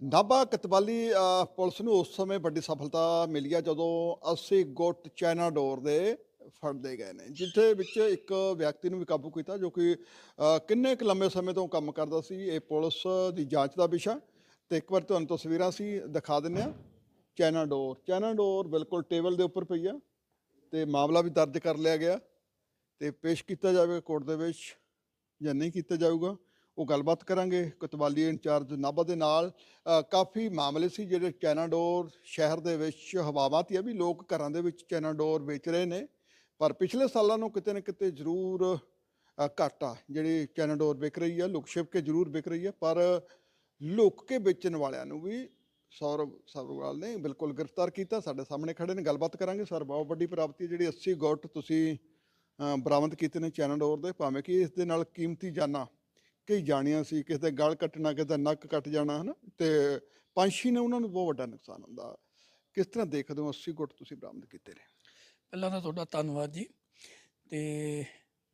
Nabha Kotwali police ਨੂੰ ਉਸ ਸਮੇਂ ਵੱਡੀ ਸਫਲਤਾ ਮਿਲੀ ਆ ਜਦੋਂ 80 ਗੁੱਟ ਚਾਈਨਾ ਡੋਰ ਦੇ ਫੜਦੇ ਗਏ ਨੇ, ਜਿੱਥੇ ਵਿੱਚ ਇੱਕ ਵਿਅਕਤੀ ਨੂੰ ਵੀ ਕਾਬੂ ਕੀਤਾ ਜੋ ਕਿ ਕਿੰਨੇ ਕੁ ਲੰਮੇ ਸਮੇਂ ਤੋਂ ਕੰਮ ਕਰਦਾ ਸੀ, ਇਹ ਪੁਲਿਸ ਦੀ ਜਾਂਚ ਦਾ ਵਿਸ਼ਾ। ਤੇ ਇੱਕ ਵਾਰ ਤੁਹਾਨੂੰ ਤਸਵੀਰਾਂ ਸੀ ਦਿਖਾ ਦਿੰਨੇ ਆ ਚਾਈਨਾ ਡੋਰ ਚਾਈਨਾ ਡੋਰ ਬਿਲਕੁਲ ਟੇਬਲ ਦੇ ਉੱਪਰ ਪਈ ਆ ਤੇ ਮਾਮਲਾ ਵੀ ਦਰਜ ਕਰ ਲਿਆ ਗਿਆ। ਤੇ ਪੇਸ਼ ਕੀਤਾ ਜਾਵੇਗਾ ਕੋਰਟ ਦੇ ਵਿੱਚ ਜਾਂ ਨਹੀਂ ਕੀਤਾ ਜਾਊਗਾ। ਉਹ ਗੱਲਬਾਤ ਕਰਾਂਗੇ। ਕਤਵਾਲੀ ਇੰਚਾਰਜ ਨਾਭਾ ਦੇ ਨਾਲ ਕਾਫੀ ਮਾਮਲੇ ਸੀ ਜਿਹੜੇ ਚੈਨਾਡੋਰ ਸ਼ਹਿਰ ਦੇ ਵਿੱਚ ਹਵਾਵਾਂ ਤੇ ਆ ਵੀ ਲੋਕ ਘਰਾਂ ਦੇ ਵਿੱਚ ਚੈਨਾਡੋਰ ਵੇਚ ਰਹੇ ਨੇ। ਪਰ ਪਿਛਲੇ ਸਾਲਾਂ ਨੂੰ ਕਿਤੇ ਨਾ ਕਿਤੇ ਜ਼ਰੂਰ ਘਾਟਾ ਜਿਹੜੀ ਚੈਨਾਡੋਰ ਵਿਕ ਰਹੀ ਆ, ਲੁਕ ਛਿਪ ਕੇ ਜ਼ਰੂਰ ਵਿਕ ਰਹੀ ਹੈ ਪਰ ਲੁਕ ਕੇ ਵੇਚਣ ਵਾਲਿਆਂ ਨੂੰ ਵੀ ਸੌਰਵ ਸਬਰਵਾਲ ਨੇ ਬਿਲਕੁਲ ਗ੍ਰਿਫਤਾਰ ਕੀਤਾ। ਸਾਡੇ ਸਾਹਮਣੇ ਖੜੇ ਨੇ, ਗੱਲਬਾਤ ਕਰਾਂਗੇ। ਸਰ, ਬਹੁਤ ਵੱਡੀ ਪ੍ਰਾਪਤੀ ਜਿਹੜੀ 80 ਗੁੱਟ ਤੁਸੀਂ ਬਰਾਮਦ ਕੀਤੇ ਨੇ ਚੈਨਾਡੋਰ ਦੇ। ਭਾਵੇਂ ਕਿ ਇਸ ਦੇ ਨਾਲ ਕੀਮਤੀ ਜਾਨਾਂ ਕਈ ਜਾਣੀਆਂ ਸੀ, ਕਿਸੇ ਦਾ ਗਲ ਕੱਟਣਾ, ਕਿਸੇ ਦਾ ਨੱਕ ਕੱਟ ਜਾਣਾ, ਹਨਾ? ਤੇ ਪੰਛੀ ਨੇ ਉਹਨਾਂ ਨੂੰ ਬਹੁਤ ਵੱਡਾ ਨੁਕਸਾਨ ਹੁੰਦਾ। ਕਿਸ ਤਰ੍ਹਾਂ ਦੇਖਦੇ ਹੋ 80 ਗੁੱਟ ਤੁਸੀਂ ਬਰਾਮਦ ਕੀਤੇ ਨੇ? ਪਹਿਲਾਂ ਤਾਂ ਤੁਹਾਡਾ ਧੰਨਵਾਦ ਜੀ। ਤੇ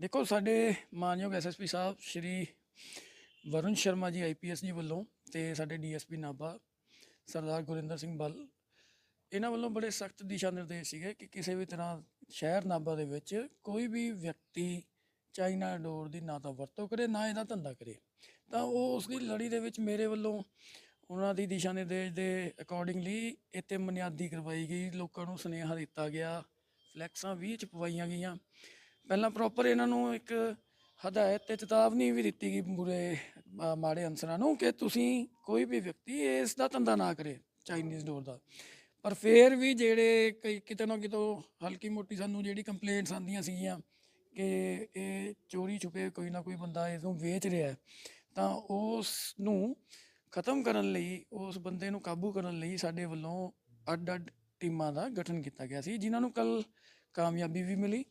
ਦੇਖੋ, ਸਾਡੇ ਮਾਨਯੋਗ ਐਸਐਸਪੀ ਸਾਹਿਬ, ਸ਼੍ਰੀ ਵਰੁਣ ਸ਼ਰਮਾ ਜੀ ਆਈਪੀਐਸ ਜੀ ਵੱਲੋਂ ਤੇ ਸਾਡੇ ਡੀਐਸਪੀ ਨਾਭਾ, ਸਰਦਾਰ ਗੁਰਿੰਦਰ ਸਿੰਘ ਬੱਲ, ਇਹਨਾਂ ਵੱਲੋਂ ਬੜੇ ਸਖਤ ਦਿਸ਼ਾ ਨਿਰਦੇਸ਼ ਸੀਗੇ ਕਿ ਕਿਸੇ ਵੀ ਤਰ੍ਹਾਂ ਸ਼ਹਿਰ ਨਾਭਾ ਦੇ ਵਿੱਚ ਕੋਈ ਵੀ ਵਿਅਕਤੀ ਚਾਈਨਾ ਡੋਰ ਦੀ ਨਾ ਤਾਂ ਵਰਤੋਂ ਕਰੇ, ਨਾ ਇਹਦਾ ਧੰਦਾ ਕਰੇ। ਤਾਂ ਉਹ ਉਸ ਦੀ ਲੜੀ ਦੇ ਵਿੱਚ ਮੇਰੇ ਵੱਲੋਂ ਉਹਨਾਂ ਦੀ ਦਿਸ਼ਾ ਨਿਰਦੇਸ਼ ਦੇ ਅਕੋਰਡਿੰਗਲੀ ਇੱਥੇ ਬੁਨਿਆਦੀ ਕਰਵਾਈ ਗਈ। ਲੋਕਾਂ ਨੂੰ ਸੁਨੇਹਾ ਦਿੱਤਾ ਗਿਆ। ਫਲੈਕਸਾਂ ਵੀ ਛਪਵਾਈਆਂ ਗਈਆਂ। ਪਹਿਲਾਂ ਪ੍ਰੋਪਰ ਇਹਨਾਂ ਨੂੰ ਇੱਕ ਹਦਾਇਤ ਤੇ ਚੇਤਾਵਨੀ ਵੀ ਦਿੱਤੀ ਗਈ ਬੁਰੇ ਮਾੜੇ ਅਨਸਰਾਂ ਨੂੰ ਕਿ ਤੁਸੀਂ ਕੋਈ ਵੀ ਵਿਅਕਤੀ ਇਸ ਦਾ ਧੰਦਾ ਨਾ ਕਰੇ ਚਾਈਨੀਜ਼ ਡੋਰ ਦਾ। ਪਰ ਫੇਰ ਵੀ ਜਿਹੜੇ ਕਈ ਕਿਤੇ ਨਾ ਕਿਤੋਂ ਹਲਕੀ ਮੋਟੀ ਸਾਨੂੰ ਜਿਹੜੀ ਕੰਪਲੇਂਟਸ ਆਉਂਦੀਆਂ ਸੀਗੀਆਂ ਕਿ ਇਹ ਚੋਰੀ ਛੁਪੇ ਕੋਈ ਨਾ ਕੋਈ ਬੰਦਾ ਇਸ ਨੂੰ ਵੇਚ ਰਿਹਾ ਹੈ, ਤਾਂ ਉਸ ਨੂੰ ਖਤਮ ਕਰਨ ਲਈ, ਉਸ ਬੰਦੇ ਨੂੰ ਕਾਬੂ ਕਰਨ ਲਈ ਸਾਡੇ ਵੱਲੋਂ ਅੱਡ-ਅੱਡ ਟੀਮਾਂ ਦਾ ਗਠਨ ਕੀਤਾ ਗਿਆ ਸੀ, ਜਿਨ੍ਹਾਂ ਨੂੰ ਕੱਲ ਕਾਮਯਾਬੀ ਵੀ ਮਿਲੀ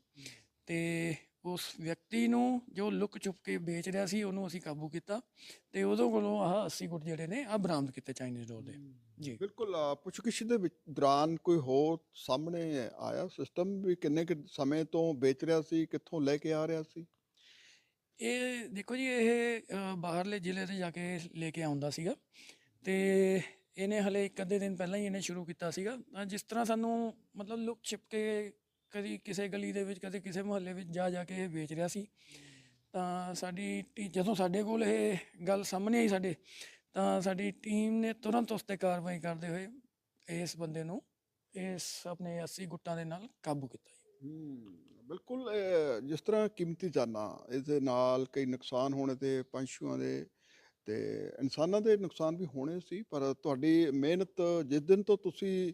ਤੇ ਉਸ ਵਿਅਕਤੀ ਨੂੰ ਜੋ ਲੁਕ ਛੁਪ ਕੇ ਵੇਚ ਰਿਹਾ ਸੀ ਉਹਨੂੰ ਅਸੀਂ ਕਾਬੂ ਕੀਤਾ ਤੇ ਉਦੋਂ ਕੋਲੋਂ ਆਹ 80 ਗੁੱਟ ਜਿਹੜੇ ਨੇ ਆ ਬਰਾਮਦ ਕੀਤੇ ਚਾਈਨੀਜ਼ ਡੋਰ ਦੇ। ਜੀ। ਬਿਲਕੁਲ ਪੁੱਛਗਿੱਛ ਦੇ ਵਿੱਚ ਦੌਰਾਨ ਕੋਈ ਹੋਰ ਸਾਹਮਣੇ ਆਇਆ ਸਿਸਟਮ ਵੀ ਕਿੰਨੇ ਕੁ ਸਮੇਂ ਤੋਂ ਵੇਚ ਰਿਹਾ ਸੀ ਕਿੱਥੋਂ ਲੈ ਕੇ ਆ ਰਿਹਾ ਸੀ? ਇਹ ਦੇਖੋ ਜੀ ਇਹ ਬਾਹਰਲੇ ਜ਼ਿਲ੍ਹੇ ਤੇ ਜਾ ਕੇ ਲੈ ਕੇ ਆਉਂਦਾ ਸੀਗਾ ਤੇ ਇਹਨੇ ਹਲੇ ਇੱਕ ਅੱਧੇ ਦਿਨ ਪਹਿਲਾਂ ਹੀ ਇਹਨੇ ਸ਼ੁਰੂ ਕੀਤਾ ਸੀਗਾ। ਜਿਸ ਤਰ੍ਹਾਂ ਸਾਨੂੰ ਮਤਲਬ ਲੁਕ ਛਿਪ ਕੇ ਕਦੀ ਕਿਸੇ ਗਲੀ ਦੇ ਵਿੱਚ ਕਦੇ ਕਿਸੇ ਮੁਹੱਲੇ ਵਿੱਚ ਜਾ ਜਾ ਕੇ ਇਹ ਵੇਚ ਰਿਹਾ ਸੀ। ਤਾਂ ਸਾਡੀ ਟੀ- ਜਦੋਂ ਸਾਡੇ ਕੋਲ ਇਹ ਗੱਲ ਸਾਹਮਣੇ ਆਈ ਸਾਡੇ ਤਾਂ ਸਾਡੀ ਟੀਮ ਨੇ ਤੁਰੰਤ ਉਸ ਤੇ ਕਾਰਵਾਈ ਕਰਦੇ ਹੋਏ ਇਸ ਬੰਦੇ ਨੂੰ ਇਸ ਆਪਣੇ 80 ਗੁੱਟਾਂ ਦੇ ਨਾਲ ਕਾਬੂ ਕੀਤਾ ਜੀ। ਹੂੰ ਬਿਲਕੁਲ ਅ, ਜਿਸ ਤਰ੍ਹਾਂ ਕੀਮਤੀ ਜਾਨਾਂ ਇਸ ਦੇ ਨਾਲ ਕਈ ਨੁਕਸਾਨ ਹੋਣੇ ਤੇ ਪੰਛੀਆਂ ਦੇ ਤੇ ਇਨਸਾਨਾਂ ਦੇ ਨੁਕਸਾਨ ਵੀ ਹੋਣੇ ਸੀ ਪਰ ਤੁਹਾਡੀ ਮਿਹਨਤ ਜਿਸ ਦਿਨ ਤੋਂ ਤੁਸੀਂ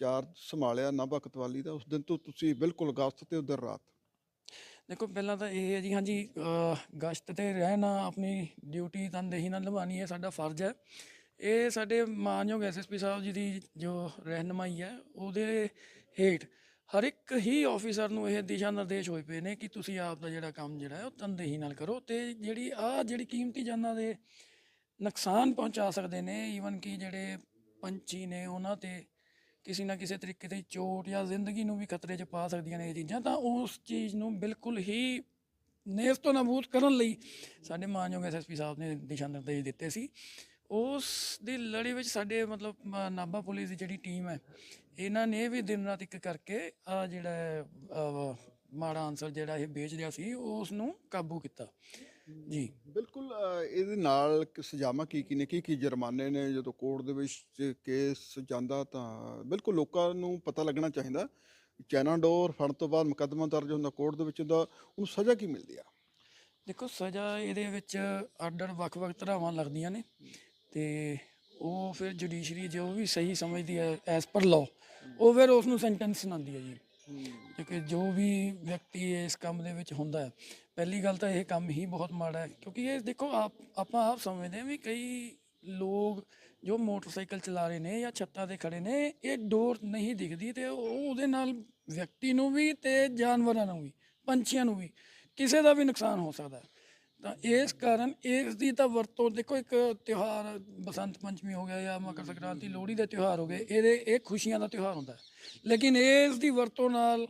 ਚਾਰਜ ਸੰਭਾਲਿਆ ਨਾਭਾ ਕਤਵਾਲੀ ਦਾ, ਉਸ ਦਿਨ ਤੋਂ ਤੁਸੀਂ ਬਿਲਕੁਲ ਗਸਤ ਤੇ ਉਧਰ ਰਾਤ। ਦੇਖੋ, ਪਹਿਲਾਂ ਤਾਂ ਇਹ ਹੈ ਜੀ, ਹਾਂਜੀ ਗਸ਼ਤ ਤੇ ਰਹਿਣਾ ਆਪਣੀ ਡਿਊਟੀ ਤਨਦੇਹੀ ਨਾਲ ਨਿਭਾਉਣੀ ਹੈ, ਸਾਡਾ ਫਰਜ਼ ਹੈ। ਇਹ ਸਾਡੇ ਮਾਨਯੋਗ ਐਸਐਸਪੀ ਸਾਹਿਬ ਜੀ ਦੀ ਜੋ ਰਹਿਨਮਾਈ ਹੈ, ਉਹਦੇ ਹੇਠ ਹਰ ਇੱਕ ਹੀ ਆਫੀਸਰ ਨੂੰ ਇਹ ਦਿਸ਼ਾ ਨਿਰਦੇਸ਼ ਹੋਏ ਪਏ ਨੇ ਕਿ ਤੁਸੀਂ ਆਪ ਦਾ ਜਿਹੜਾ ਕੰਮ ਜਿਹੜਾ ਹੈ, ਉਹ ਤਨਦੇਹੀ ਨਾਲ ਕਰੋ ਤੇ ਜਿਹੜੀ ਆ ਜਿਹੜੀ ਕੀਮਤੀ ਜਾਨਾਂ ਦੇ ਨੁਕਸਾਨ ਪਹੁੰਚਾ ਸਕਦੇ ਨੇ ਈਵਨ ਕਿ ਜਿਹੜੇ ਪੰਛੀ ਨੇ ਉਹਨਾਂ ਤੇ ਕਿਸੇ ਨਾ ਕਿਸੇ ਤਰੀਕੇ ਦੀ ਚੋਟ ਜਾਂ ਜ਼ਿੰਦਗੀ ਨੂੰ ਵੀ ਖਤਰੇ 'ਚ ਪਾ ਸਕਦੀਆਂ ਨੇ ਇਹ ਚੀਜ਼ਾਂ, ਤਾਂ ਉਸ ਚੀਜ਼ ਨੂੰ ਬਿਲਕੁਲ ਹੀ ਨੇਸ ਤੋਂ ਨਾਬੂਦ ਕਰਨ ਲਈ ਸਾਡੇ ਮਾਨਯੋਗ ਐਸਐਸਪੀ ਸਾਹਿਬ ਨੇ ਦਿਸ਼ਾ ਨਿਰਦੇਸ਼ ਦਿੱਤੇ ਸੀ। ਉਸ ਦੀ ਲੜੀ ਵਿੱਚ ਸਾਡੇ ਮਤਲਬ ਨਾਭਾ ਪੁਲਿਸ ਦੀ ਜਿਹੜੀ ਟੀਮ ਹੈ, ਇਹਨਾਂ ਨੇ ਵੀ ਦਿਨ ਰਾਤ ਇੱਕ ਕਰਕੇ ਆ ਜਿਹੜਾ ਮਾੜਾ ਆਨਸਰ ਜਿਹੜਾ ਇਹ ਵੇਚ ਰਿਹਾ ਸੀ, ਉਸ ਨੂੰ ਕਾਬੂ ਕੀਤਾ। ਜੀ। ਬਿਲਕੁਲ ਅ, ਇਹਦੇ ਨਾਲ ਕਿ ਸਜ਼ਾਵਾਂ ਕੀ ਕੀ ਨੇ? ਕੀ ਕੀ ਜੁਰਮਾਨੇ ਨੇ? ਜਦੋਂ ਕੋਰਟ ਦੇ ਵਿੱਚ ਕੇਸ ਜਾਂਦਾ ਤਾਂ ਬਿਲਕੁਲ ਲੋਕਾਂ ਨੂੰ ਪਤਾ ਲੱਗਣਾ ਚਾਹੀਦਾ। ਚਾਈਨਾ ਡੋਰ ਫੜਨ ਤੋਂ ਬਾਅਦ ਮੁਕੱਦਮਾ ਦਰਜ ਹੁੰਦਾ ਕੋਰਟ ਦੇ ਵਿੱਚ ਹੁੰਦਾ ਉਹਨੂੰ ਸਜ਼ਾ ਕੀ ਮਿਲਦੀ ਆ? ਦੇਖੋ ਸਜ਼ਾ ਇਹਦੇ ਵਿੱਚ ਆਰਡਰ ਵੱਖ-ਵੱਖ ਤਰ੍ਹਾਂਵਾਂ ਲੱਗਦੀਆਂ ਨੇ ਤੇ ਉਹ ਫਿਰ ਜੁਡੀਸ਼ਰੀ ਜੋ ਵੀ ਸਹੀ ਸਮਝਦੀ ਹੈ ਐਸ ਪਰ ਲਾਅ ਉਹ ਫਿਰ ਉਸ ਨੂੰ ਸੈਂਟੈਂਸ ਸੁਣਾਉਂਦੀ ਹੈ ਜੀ। ਕਿਉਂਕਿ ਜੋ ਵੀ ਵਿਅਕਤੀ ਇਸ ਕੰਮ ਦੇ ਵਿੱਚ ਹੁੰਦਾ ਹੈ ਪਹਿਲੀ ਗੱਲ ਤਾਂ ਇਹ ਕੰਮ ਹੀ ਬਹੁਤ ਮਾੜਾ ਹੈ, ਕਿਉਂਕਿ ਇਹ ਦੇਖੋ, ਆਪ, ਆਪਾਂ ਆਪ ਸਮਝਦੇ ਹਾਂ ਵੀ ਕਈ ਲੋਕ ਜੋ ਮੋਟਰਸਾਈਕਲ ਚਲਾ ਰਹੇ ਨੇ ਜਾਂ ਛੱਤਾਂ ਤੇ ਖੜੇ ਨੇ, ਇਹ ਡੋਰ ਨਹੀਂ ਦਿਖਦੀ ਤੇ ਉਹ ਉਹਦੇ ਨਾਲ ਵਿਅਕਤੀ ਨੂੰ ਵੀ ਤੇ ਜਾਨਵਰਾਂ ਨੂੰ ਵੀ, ਪੰਛੀਆਂ ਨੂੰ ਵੀ ਕਿਸੇ ਦਾ ਵੀ ਨੁਕਸਾਨ ਹੋ ਸਕਦਾ ਤਾਂ ਇਸ ਕਾਰਨ ਇਸ ਦੀ ਤਾਂ ਵਰਤੋਂ, ਦੇਖੋ ਇੱਕ ਤਿਉਹਾਰ, ਬਸੰਤ ਪੰਚਮੀ ਹੋ ਗਿਆ ਜਾਂ ਮਕਰ ਸੰਕ੍ਰਾਂਤੀ, ਲੋਹੜੀ ਦੇ ਤਿਉਹਾਰ ਹੋ ਗਏ ਇਹਦੇ, ਇਹ ਖੁਸ਼ੀਆਂ ਦਾ ਤਿਉਹਾਰ ਹੁੰਦਾ ਲੇਕਿਨ ਇਸ ਦੀ ਵਰਤੋਂ ਨਾਲ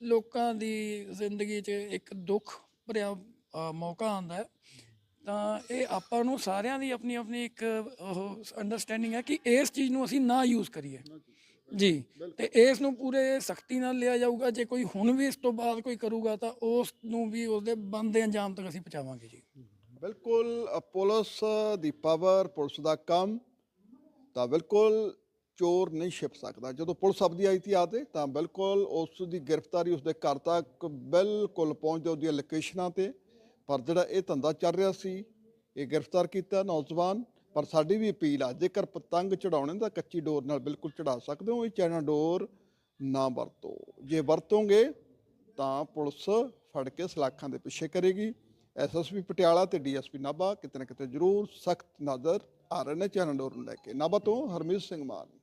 ਲੋਕਾਂ ਦੀ ਜ਼ਿੰਦਗੀ 'ਚ ਇੱਕ ਦੁੱਖ ਭਰਿਆ ਮੌਕਾ ਆਉਂਦਾ ਤਾਂ ਇਹ ਆਪਾਂ ਨੂੰ ਸਾਰਿਆਂ ਦੀ ਆਪਣੀ ਆਪਣੀ ਇੱਕ ਉਹ ਅੰਡਰਸਟੈਂਡਿੰਗ ਹੈ ਕਿ ਇਸ ਚੀਜ਼ ਨੂੰ ਅਸੀਂ ਨਾ ਯੂਜ਼ ਕਰੀਏ। ਜੀ। ਤੇ ਇਸ ਨੂੰ ਪੂਰੇ ਸਖਤੀ ਨਾਲ ਲਿਆ ਜਾਊਗਾ। ਜੇ ਕੋਈ ਹੁਣ ਵੀ ਇਸ ਤੋਂ ਬਾਅਦ ਕੋਈ ਕਰੂਗਾ ਤਾਂ ਉਸ ਨੂੰ ਵੀ ਉਸਦੇ ਬੰਦੇ ਅੰਜਾਮ ਤੱਕ ਅਸੀਂ ਪਹੁੰਚਾਵਾਂਗੇ ਜੀ। ਬਿਲਕੁਲ ਪੁਲਿਸ ਦੀ ਪਾਵਰ ਪੁਲਿਸ ਦਾ ਕੰਮ। ਤਾਂ ਬਿਲਕੁਲ ਚੋਰ ਨਹੀਂ ਛਿਪ ਸਕਦਾ। ਜਦੋਂ ਪੁਲਿਸ ਆਪਦੀ ਆਈ ਤੀ ਆਤੇ, ਤਾਂ ਬਿਲਕੁਲ ਉਸ ਦੀ ਗ੍ਰਿਫਤਾਰੀ ਉਸ ਦੇ ਘਰ ਤੱਕ ਬਿਲਕੁਲ ਪਹੁੰਚਦੇ ਉਹਦੀਆਂ ਲੋਕੇਸ਼ਨਾਂ ਤੇ। ਪਰ ਜਿਹੜਾ ਇਹ ਧੰਦਾ ਚੱਲ ਰਿਹਾ ਸੀ, ਇਹ ਗ੍ਰਿਫਤਾਰ ਕੀਤਾ ਨੌਜਵਾਨ। ਪਰ ਸਾਡੀ ਵੀ ਅਪੀਲ ਆ, ਜੇਕਰ ਪਤੰਗ ਚੜਾਉਣੇ ਤਾਂ ਕੱਚੀ ਡੋਰ ਨਾਲ ਬਿਲਕੁਲ ਚੜਾ ਸਕਦੇ ਹੋ। ਇਹ ਚੈਨਾ ਡੋਰ ਨਾ ਵਰਤੋ। ਜੇ ਵਰਤੋਗੇ, ਤਾਂ ਪੁਲਿਸ ਫੜ ਕੇ ਸਲਾਖਾਂ ਦੇ ਪਿੱਛੇ ਕਰੇਗੀ। ਐਸਐਸਪੀ ਪਟਿਆਲਾ ਤੇ ਡੀਐਸਪੀ ਨਾਭਾ ਕਿਤੇ ਨਾ ਕਿਤੇ ਜ਼ਰੂਰ ਸਖਤ ਨਜ਼ਰ ਆ ਰਹੇ ਨੇ ਚੈਨਾ ਡੋਰ ਨੂੰ ਲੈ ਕੇ। ਨਾਭਾ ਤੋਂ ਹਰਮੀਤ ਸਿੰਘ ਮਾਨ।